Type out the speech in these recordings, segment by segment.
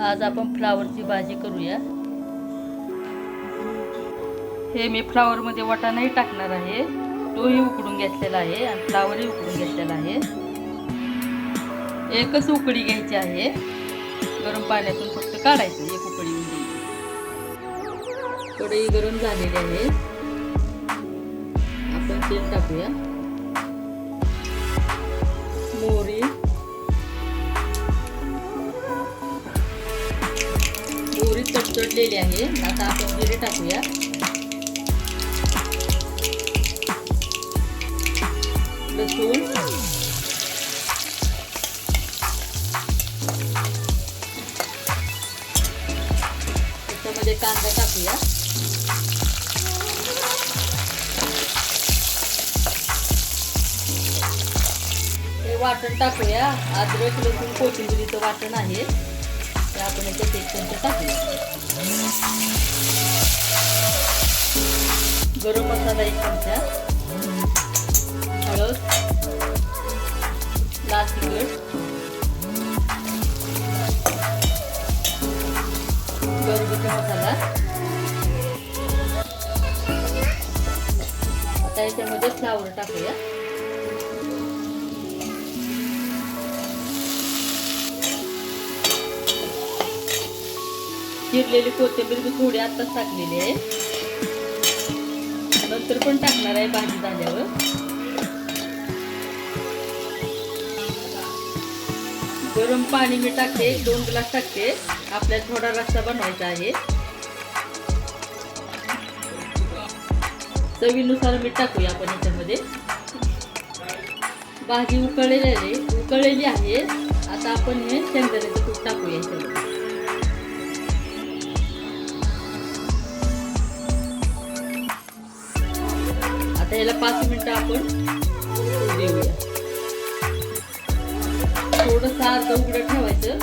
आज आपण फ्लावरची भाजी करूया. हे मी फ्लावरमध्ये वाटाणाही टाकणार आहे. तोही उकडून घेतलेला आहे आणि फ्लावरही उकडून घेतलेला आहे. एकच उकडी घ्यायची आहे. गरम पाण्यातून फक्त काढायचं एक उकडी येऊन कढई गरम झालेली आहे. आपण तेल टाकूया. मोहरी तडतडलेली आहे. आता आपण जिरे टाकूया. लसूण. त्याच्यामध्ये कांदा टाकूया. हे वाटण टाकूया. अद्रक लसूण कोथिंबिरीचं वाटण आहे. तर आपण याच्यात एक चमचा टाकूया. गरम मसाला एक चमचा. हळद. लाल तिखट. घरगुती मसाला. आता याच्यामध्ये फ्लावर टाकूया. चिरलेली कोथिंबीर मी थोडी आत्ताच टाकलेली आहे. नंतर पण टाकणार आहे भाजी झाल्यावर. गरम पाणी मी टाकते दोन ग्लास टाकते. आपल्याला थोडा रस्सा बनवायचा आहे. चवीनुसार मीठ टाकूया आपण याच्यामध्ये. भाजी उकळलेली आहे उकळलेली आहे. आता आपण हे शेंगदाण्याचं तूप टाकूया याच्यामध्ये. आता याला पाच मिनिटं आपण देऊया. थोडस अर्ध उघडं ठेवायचं.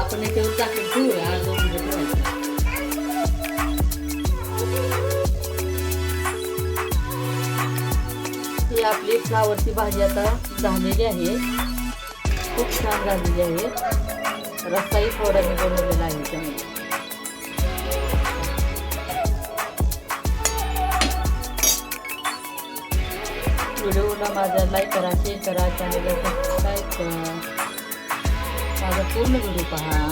आपण याच्यावर झाकण ठेवूया अर्ध उघडं ठेवायचं. ही आपली फ्लावरची भाजी आता झालेली आहे. खूप छान झालेली आहे. रस्ताही थोडा मी बनवलेला आहे त्यामध्ये व्हिडिओला माझा लाईक करा शेअर करा चॅनलला सबस्क्राईब करा. माझा पूर्ण व्हिडिओ पहा.